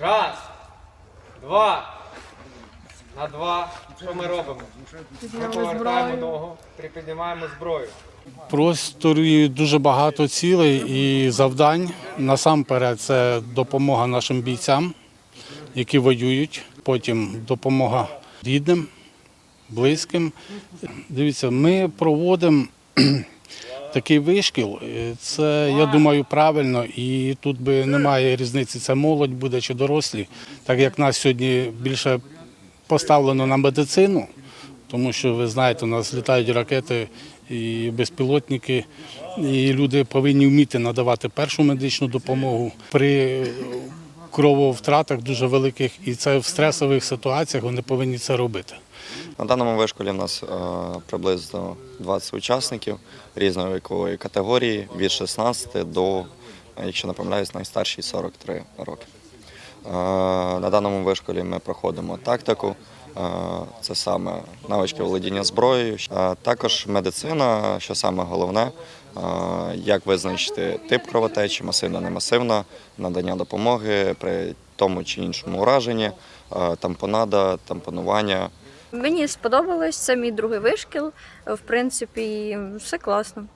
Раз, два. На два. Що ми робимо? Ми повертаємо ногу, припіднімаємо зброю. Просторі дуже багато цілей і завдань. Насамперед, це допомога нашим бійцям, які воюють. Потім допомога рідним, близьким. Дивіться, ми проводимо такий вишкіл. Е, Це, я думаю, правильно, і тут би немає різниці, це молодь буде чи дорослі, так як нас сьогодні більше поставлено на медицину, тому що ви знаєте, у нас літають ракети і безпілотники, і люди повинні вміти надавати першу медичну допомогу при крововтратах дуже великих, і це в стресових ситуаціях вони повинні це робити. На даному вишколі в нас е, приблизно 20 учасників різної вікової категорії від 16 до, якщо не помиляюсь, найстарший 43 роки. Е, На даному вишколі ми проходимо тактику, е, це саме навички володіння зброєю, а також медицина, що саме головне, як визначити тип кровотечі, масивна, немасивна, надання допомоги при тому чи іншому ураженні, тампонада, тампонування. Мені сподобалось, це мій другий вишкіл. В принципі, все класно.